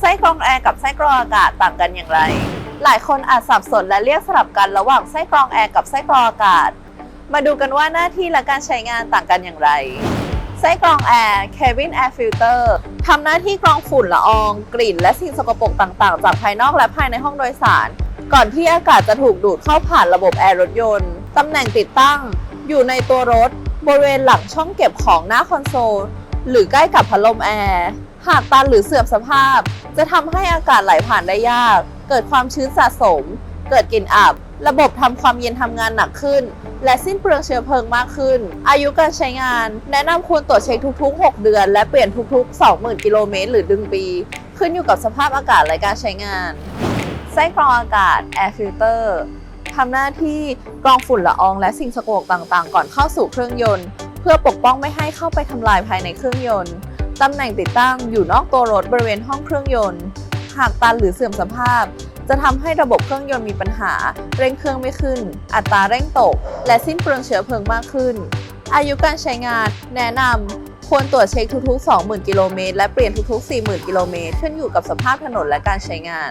ไส้กรองแอร์กับไส้กรองอากาศต่างกันอย่างไร หลายคนอาจสับสนและเรียกสลับกันระหว่างไส้กรองแอร์กับไส้กรองอากาศ มาดูกันว่าหน้าที่และการใช้งานต่างกันอย่างไร ไส้กรองแอร์ Cabin Air Filter ทำหน้าที่กรองฝุ่นละออง กลิ่น และสิ่งสกปรกต่างๆ จากภายนอกและภายในห้องโดยสาร ก่อนที่อากาศจะถูกดูดเข้าผ่านระบบแอร์รถยนต์ ตำแหน่งติดตั้ง อยู่ในตัวรถ บริเวณหลังช่องเก็บของหน้าคอนโซล หรือใกล้กับพัดลมแอร์หากตันหรือเสื่อมสภาพ จะทำให้อากาศไหลผ่านได้ยาก เกิดความชื้นสะสม เกิดกลิ่นอับ ระบบทำความเย็นทำงานหนักขึ้น และสิ้นเปลืองเชื้อเพลิงมากขึ้น อายุการใช้งาน แนะนำควรตรวจเช็คทุกๆ 6 เดือน และเปลี่ยนทุก ๆ 20,000 กิโลเมตรหรือดึงปี ขึ้นอยู่กับสภาพอากาศและการใช้งาน ไส้กรองอากาศ Air Filter ทำหน้าที่กรองฝุ่นละอองและสิ่งสกปรกต่างๆ ก่อนเข้าสู่เครื่องยนต์ พื่อปกป้องไม่ให้เข้าไปทำลายภายในเครื่องยนต์ ตำแหน่งติดตั้งอยู่นอกตัวรถบริเวณห้องเครื่องยนต์ หากตันหรือเสื่อมสภาพ จะทำให้ระบบเครื่องยนต์มีปัญหา เร่งเครื่องไม่ขึ้น อัตราเร่งตก และสิ้นเปลืองเชื้อเพลิงมากขึ้น อายุการใช้งานแนะนำควรตรวจเช็คทุกๆ 20,000 กิโลเมตรและเปลี่ยนทุกๆ 40,000 กิโลเมตรขึ้นอยู่กับสภาพถนนและการใช้งาน